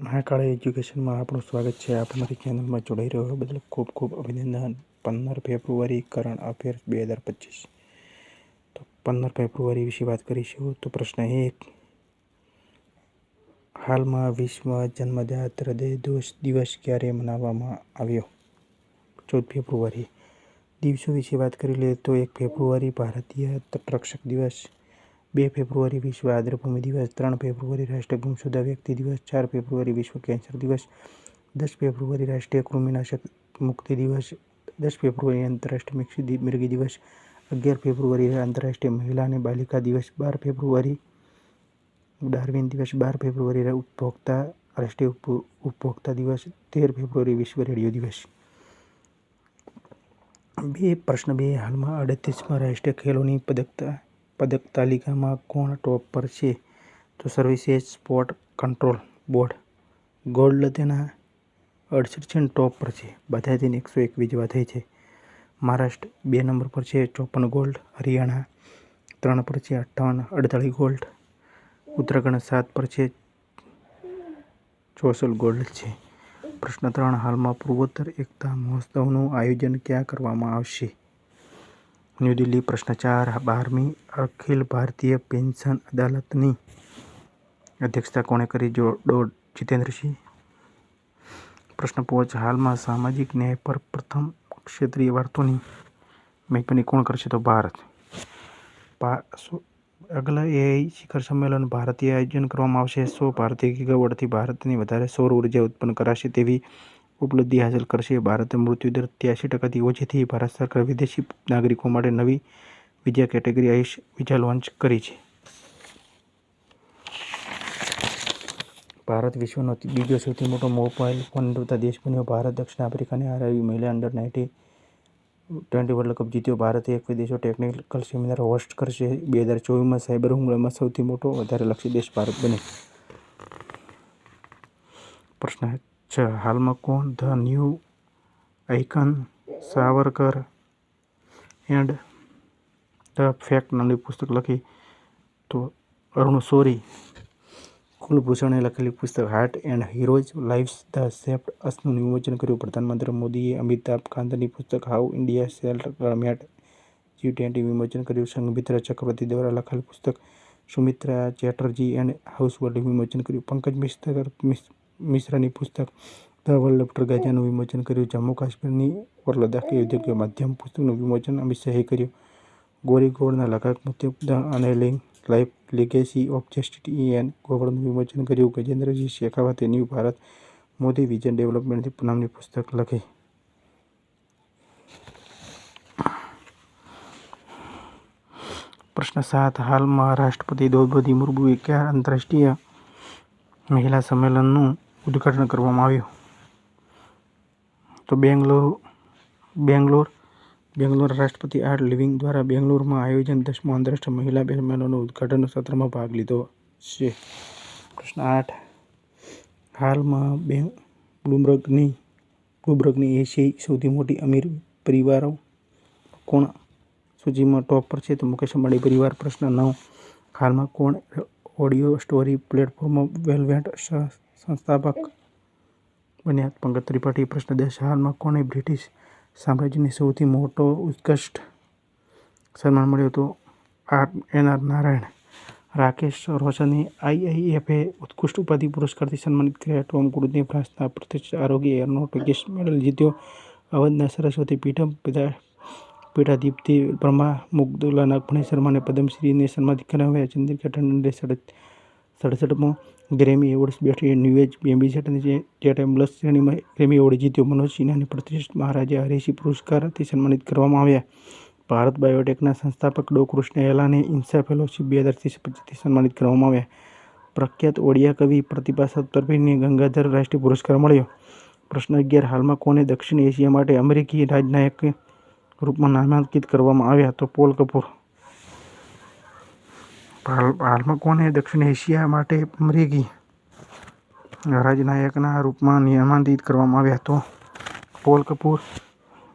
મહાકાળા એજ્યુકેશનમાં આપણું સ્વાગત છે. આપ અમારી ચેનલમાં જોડાઈ રહ્યો બદલ ખૂબ ખૂબ અભિનંદન. પંદર ફેબ્રુઆરી કરંટ અફેર્સ બે હજાર પચીસ. તો પંદર ફેબ્રુઆરી વિશે વાત કરીશું તો પ્રશ્ન એક. હાલમાં વિશ્વ જન્મજાત હૃદય દોષ દિવસ ક્યારે મનાવવામાં આવ્યો? ચૌદ ફેબ્રુઆરી. દિવસો વિશે વાત કરી લઈએ તો એક ફેબ્રુઆરી ભારતીય તટરક્ષક દિવસ. બે ફેબ્રુઆરી વિશ્વ આદ્રભૂમિ દિવસ, ત્રણ ફેબ્રુઆરી રાષ્ટ્રીય ગુમશુદા વ્યક્તિ દિવસ, ચાર ફેબ્રુઆરી વિશ્વ કેન્સર દિવસ, દસ ફેબ્રુઆરી રાષ્ટ્રીય કૃમિનાશક મુક્તિ દિવસ, દસ ફેબ્રુઆરી આંતરરાષ્ટ્રીય મિક્ષી મિરગી દિવસ, અગિયાર ફેબ્રુઆરી આંતરરાષ્ટ્રીય મહિલા અને બાલિકા દિવસ, બાર ફેબ્રુઆરી ડાર્વિન દિવસ, બાર ફેબ્રુઆરી ઉપભોક્તા, રાષ્ટ્રીય ઉપ- ઉપભોક્તા દિવસ, તેર ફેબ્રુઆરી વિશ્વ રેડિયો દિવસ. બે પ્રશ્ન બે હાલમાં અડતીસમાં રાષ્ટ્રીય ખેલોની પદક પદક તાલિકામાં કોણ ટોપ પર છે? તો Services Sport Control Board. Gold તેના અડસઠ ટોપ પર છે. બધા તેને એકસો એકવીસ જેવા થઈ છે. મહારાષ્ટ્ર બે નંબર પર છે, ચોપન ગોલ્ડ. હરિયાણા ત્રણ પર છે, અઠ્ઠાવન અડતાળીસ ગોલ્ડ. ઉત્તરાખંડ સાત પર છે, ચોસઠ ગોલ્ડ છે. પ્રશ્ન ત્રણ, હાલમાં પૂર્વોત્તર એકતા મહોત્સવનું આયોજન ક્યાં કરવામાં આવશે? ન્યૂ દિલ્હી પ્રશ્ન ચાર, બારમી અખિલ ભારતીય પેન્શન અદાલતની અધ્યક્ષતા કોણે કરી જો ડોડ જીતેન્દ્રસિંહ? પ્રશ્ન પહોંચ હાલમાં સામાજિક ન્યાય પર પ્રથમ ક્ષેત્રીય વાર્તોની મેઘપની કોણ કરશે તો ભારત? અગલા એઆઈ શિખર સંમેલન ભારતીય આયોજન કરવામાં આવશે. સો ભારતીય ગીગાવોટથી ભારતની વધારે સૌર ઊર્જા ઉત્પન્ન કરાશે તેવી ઉપલબ્ધિ હાંસલ કરશે. ભારતે મૃત્યુદર ત્યાસી ટકાથી ઓછી થઈ ભારત સરકાર વિદેશી નાગરિકો માટે નવી visa category Ayush visa launch કરી છે. ભારત વિશ્વનો બીજો સૌથી મોટો મોબાઈલ ફોન ધરાવતા દેશ બન્યો. ભારત, દક્ષિણ આફ્રિકાને હરાવી મહિલા under nineteen twenty World Cup જીત્યો. ભારતે એક વિદેશો ટેકનિકલ સેમિનાર હોસ્ટ કરશે. બે હજાર ચોવીસમાં સાયબર હુમલામાં સૌથી મોટો વધારે લક્ષી દેશ ભારત બને પ્રશ્ન છ. હાલમાં કોણ the new icon Savarkar and the fact નામની પુસ્તક લખી? તો અરુણ સોરી, કુલભૂષણે લખેલી પુસ્તક heart and heroes lives the CEPT અસનું વિમોચન કર્યું. પ્રધાનમંત્રી મોદીએ અમિતાભ કાંતની પુસ્તક how India celebrated G twenty વિમોચન કર્યું. સંઘમિત્રા ચક્રવર્તી દ્વારા લખેલ પુસ્તક Sumitra Chatterjee and house world વિમોચન કર્યું. પંકજ મિસ્ત્ર મિસ- મિશ્રાની પુસ્તક ધ વર્લ્ડ ઓફ ગાજાનું વિમોચન કર્યું. જમ્મુ કાશ્મીરની ઓર લદ્દાખી યોગ્ય માધ્યમ પુસ્તકનું વિમોચન અમિત શાહે કર્યું. ગોરી ગોળના લગાક મુદ્દે the અનેલિંગ life, legacy of justice N ગોવર્ડનું વિમોચન કર્યું. ગજેન્દ્રસિંહ શેખાવતે new Bharat Modi vision development નામની પુસ્તક લખી. પ્રશ્ન સાત. હાલમાં રાષ્ટ્રપતિ દ્રૌપદી મુર્મુએ કયા આંતરરાષ્ટ્રીય મહિલા સંમેલનનું ઉદ્ઘાટન કરવામાં આવ્યું. તો બેંગ્લોર બેંગ્લોર બેંગ્લોર રાષ્ટ્રપતિ આર્ટ લિવિંગ દ્વારા બેંગ્લોરમાં આયોજન દસમો આંતરરાષ્ટ્રીય મહિલા સંમેલનનું ઉદ્ઘાટન સત્રમાં ભાગ લીધો છે. પ્રશ્ન આઠ. હાલમાં બે બ્લુમબર્ગની બ્લુમબર્ગની એશિયાઈ સૌથી મોટી અમીર પરિવારો કોણ? સૂચિમાં ટોપ પર છે તો મુકેશ અંબાણી પરિવાર, પ્રશ્ન નવ. હાલમાં કોણ? ઓડિયો સ્ટોરી પ્લેટફોર્મ વેલવેટ સંસ્થાપક બન્યા. પંકજ ત્રિપાઠી પ્રશ્ન દસ. હાલમાં કોને બ્રિટિશ સામ્રાજ્યની સૌથી મોટો ઉત્કૃષ્ટ સન્માન મળ્યો હતું? R. N. R. Narayan, Rakesh રોશને IIFA ઉત્કૃષ્ટ ઉપાધિ પુરસ્કારથી સન્માનિત કર્યા ટોમ ક્રુઝને ફ્રાન્સના પ્રતિષ્ઠિત આરોગ્ય એરોનોટિક્સ મેડલ જીત્યો. અવધના સરસ્વતી પીઠમ પિતા પીઠાધિપતિ બ્રહ્મા મુગ્દુલા નાગફણી શર્માને પદ્મશ્રીને સન્માનિત કરાવ્યા. ચંદ્રિકા ટંડને સડત સડસઠમો ગ્રેમી એવોર્ડ્સ બેઠી ન્યૂએજ બેમ્બી જે ટાઈમ પ્લસ શ્રેણીમાં ગ્રેમી એવોર્ડ જીત્યો મનોજ સિન્હાને પ્રતિષ્ઠિત મહારાજા હરિસિંહ પુરસ્કારથી સન્માનિત કરવામાં આવ્યા. ભારત બાયોટેકના સંસ્થાપક ડો. કૃષ્ણ એલાને ઇન્સા ફેલોશિપ બે હજાર પચીસથી સન્માનિત કરવામાં આવ્યા. પ્રખ્યાત ઓડિયા કવિ પ્રતિભા સત્તરભીને ગંગાધર રાષ્ટ્રીય પુરસ્કાર મળ્યો. પ્રશ્ન અગિયાર, હાલમાં કોને દક્ષિણ એશિયા માટે અમેરિકી રાજનાયક રૂપમાં નામાંકિત કરવામાં આવ્યા? તો પોલ કપૂર હાલમાં કોને દક્ષિણ એશિયા માટે મરેગી? રાજનાયકના રૂપમાં નિયમાંતિત કરવામાં આવ્યા હતો. પોલ કપૂર,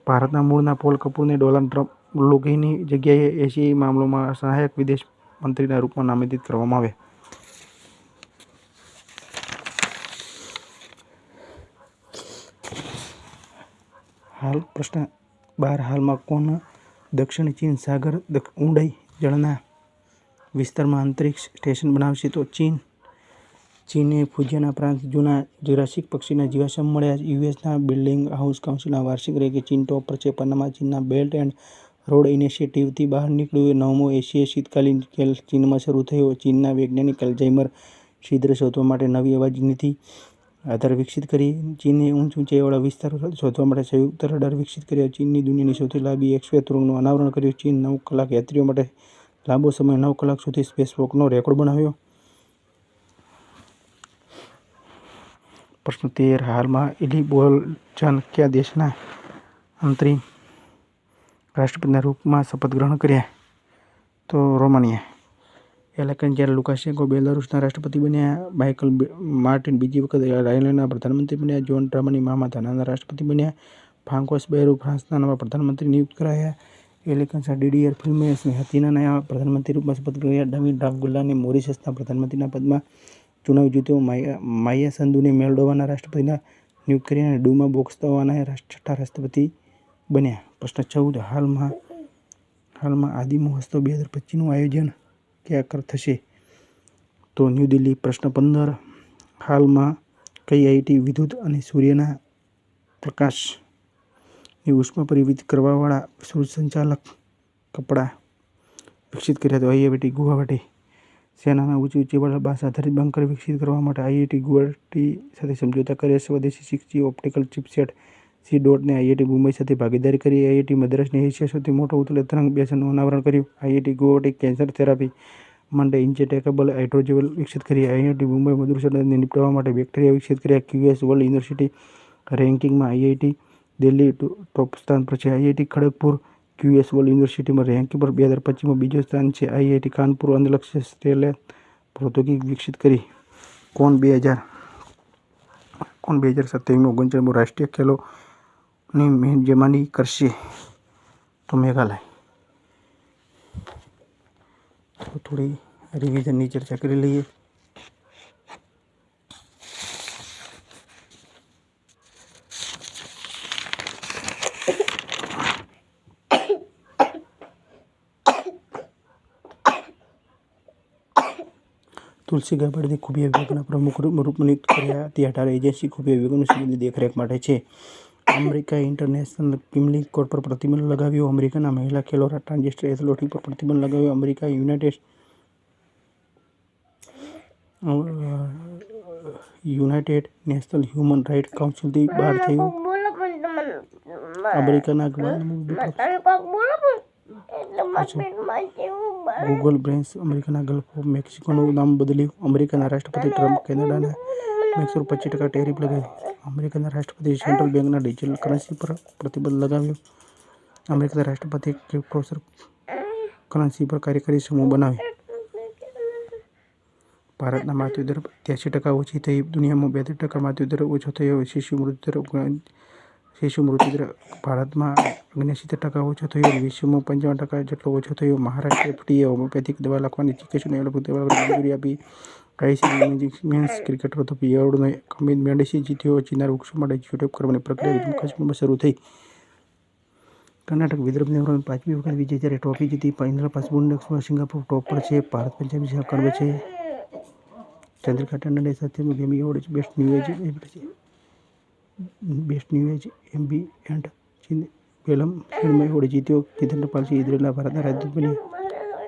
ભારતના મૂળના પોલ કપૂરને ડોનાલ્ડ ટ્રમ્પ લોગીની જગ્યાએ એશિયાઈ મામલોમાં સહાયક વિદેશ મંત્રીના રૂપમાં નામાંકિત કરવામાં આવ્યા. હાલ, પ્રશ્ન બાર. હાલમાં કોણ દક્ષિણ ચીન સાગર ઊંડાઈ જળના વિસ્તારમાં અંતરિક્ષ સ્ટેશન બનાવશે તો ચીન, ચીને ફુજિયાના પ્રાંત, જૂના જુરાસિક પક્ષીના જીવાશ્મ મળ્યા. યુએસના બિલ્ડિંગ હાઉસ કાઉન્સિલના વાર્ષિક રેકે ચીન ટોપ પર છે. પન્નામાં ચીનના બેલ્ટ એન્ડ રોડ ઇનિશિયેટિવથી બહાર નીકળ્યું. નવમો એશિયાઈ શીતકાલીન ખેલ ચીનમાં શરૂ થયો. ચીનના વૈજ્ઞાનિક અલ્ઝાઇમર છિદ્ર શોધવા માટે નવી અવાજ નીતિ આધાર વિકસિત કરી. ચીને ઊંચ ઊંચાઈવાળા વિસ્તાર શોધવા માટે સંયુક્ત રડાર વિકસિત કર્યા. ચીનની દુનિયાની સૌથી લાંબી એક્સવે તુરંગનું અનાવરણ કર્યું. ચીન નવ કલાક યાત્રીઓ માટે લાંબો સમય નવ કલાક સુધી સ્પેસવોકનો રેકોર્ડ બનાવ્યો. પ્રશ્ન તેર, હાલમાં ઇલી બોલચન કયા દેશના અંતરિમ રાષ્ટ્રપતિના રૂપમાં શપથ ગ્રહણ કર્યા? તો રોમાનિયા. એલેકન જ્યારે લુકાશેન્કો બેલારુસના રાષ્ટ્રપતિ બન્યા, માઇકલ બે- માર્ટિન બીજી વખત આયર્લેન્ડના પ્રધાનમંત્રી બન્યા જોન ડ્રામની મામા ધાનાના રાષ્ટ્રપતિ બન્યા, ફ્રાન્કોસ બેરુ ફ્રાન્સના નવા પ્રધાનમંત્રી નિયુક્ત કરાયા. એલેકન્સા ડીડીઆર ફિલ્મે હતીના નયા પ્રધાનમંત્રી રૂપમાં શપથ કર્યા ડમી ડ્રાગુલ્લાને મોરિશસના પ્રધાનમંત્રીના પદમાં ચુનાવ જીત્યો. માયા માયા સંધુને મેળવવાના રાષ્ટ્રપતિના નિયુક્ત કર્યા અને ડુમા રાષ્ટ્ર- છઠ્ઠા રાષ્ટ્રપતિ બન્યા. પ્રશ્ન ચૌદ, હાલમાં હાલમાં આદિ મહોત્સવ બે હજાર પચીસનું આયોજન ક્યાં થશે? તો ન્યૂ દિલ્હી, પ્રશ્ન પંદર, હાલમાં કઈ આઈટી વિદ્યુત અને સૂર્યના પ્રકાશની ઉષ્મા પરિવિત કરવાવાળા સંચાલક કપડાં વિકસિત કર્યા તો આઈઆઈટી ગુવાહાટી સેનાના ઊંચી ઊંચાઈવાળા બાસ આધારિત બંકર વિકસિત કરવા માટે આઈઆઈટી ગુવાહાટી સાથે સમજૂતા કર્યા. સ્વદેશી six G optical chipset C ડોટને IIT Mumbai સાથે ભાગીદારી કરી. આઈઆઈટી મદ્રાસની એશિયા સૌથી મોટો ઉતલે તરંગ બેસનનું અનાવરણ કર્યું. આઈઆઈટી ગુવાહાટી કેન્સર થેરાપી માટે ઇન્જેટેકેબલ હાઇડ્રોજેવલ વિકસિત કરી. આઈઆઈટી મુંબઈ મધુરસરને નિપટાવવા માટે બેક્ટેરિયા વિકસિત કર્યા. ક્યુએસ વર્લ્ડ યુનિવર્સિટી રેન્કિંગમાં આઈઆઈટી દિલ્હી ટો- ટોપ સ્થાન પર છે આઈઆઈટી ખડગપુર ક્યુએસ વર્લ્ડ યુનિવર્સિટીમાં રેન્કિંગ પર બે હજાર પચીસમાં બીજો સ્થાન છે આઈઆઈટી કાનપુર અંધલક્ષ્ય સ્ટેલે પ્રૌદ્યોગિક વિકસિત કરી કોણ બે હજાર કોણ બે હજાર સત્યાવીસમાં ઓગણચાળીમો રાષ્ટ્રીય ખેલોની મેજબાની કરશે તો મેઘાલય તો થોડી રિવિઝનની ચર્ચા કરી લઈએ તુલસી ગાબડની ખુફિયા વિભાગના પ્રમુખ રૂપ રૂપ નિયુક્ત કર્યા. તે અઢાર એજન્સી ખુફિયા વિભાગની સંબંધિત દેખરેખ માટે છે. અમેરિકા ઇન્ટરનેશનલ કિમલી કોર્ટ પર પ્રતિબંધ લગાવ્યો. અમેરિકાના મહિલા ખેલોરા ટ્રાન્સજેન્ડર એથ્લેટિક પર પ્રતિબંધ લગાવ્યો. America united united national human right કાઉન્સિલથી બહાર થયું. અમેરિકાના ગૂગલ બ્રેન્સ અમેરિકાના ગલ્ફ ઓફ મેક્સિકોનું નામ બદલ્યું. અમેરિકાના રાષ્ટ્રપતિ ટ્રમ્પ કેનેડાના મેક્સિકો પચીસ ટકા ટેરિફ લગાવી અમેરિકાના રાષ્ટ્રપતિ સેન્ટ્રલ બેંકના ડિજિટલ કરન્સી પર પ્રતિબંધ લગાવ્યો. અમેરિકાના રાષ્ટ્રપતિ ક્રિપ્ટોસર કરન્સી પર કાર્યકારી સમૂહ બનાવ્યો. ભારતના મૃત્યુદર ત્યાસી ટકા ઓછી થઈ. દુનિયામાં બેત્રીસ ટકા મૃત્યુદર ઓછો થયો. શિશુ મૃત્યુદર શિશુ મૃત્યુદર ભારતમાં ઓગણસિત્તેર ટકા ઓછો થયો વિશ્વમાં પંચાવન ટકા જેટલો ઓછો થયો. મહારાષ્ટ્ર એફડીએ હોમિયોપેથિક દવા લખવાની ચિકિત્સા મંજૂરી આપી. આઈસીસી મેન્સ ક્રિકેટર તો પિયાવડનો કમિત મેડિસી જીત્યો ચીનાર વૃક્ષો માટે જીઓટેપ કરવાની પ્રક્રિયા જમ્મુ કાશ્મીરમાં શરૂ થઈ. કર્ણાટક વિદર્ભ હરાવીને પાંચમી વખત વિજય જ્યારે ટ્રોફી જીતી પંદર પાસ બુન્ડેક્સમાં સિંગાપુર ટોપ પર છે. ભારત પંજાબી સહકર્મ છે. ચંદ્રકા ટંડને સાથે Grammy award best new age age ambient and chant film film award જીત્યો જીતેન્દ્ર પાલસી ઇઝરાયેલના ભારતના રાજદૂત બન્યા.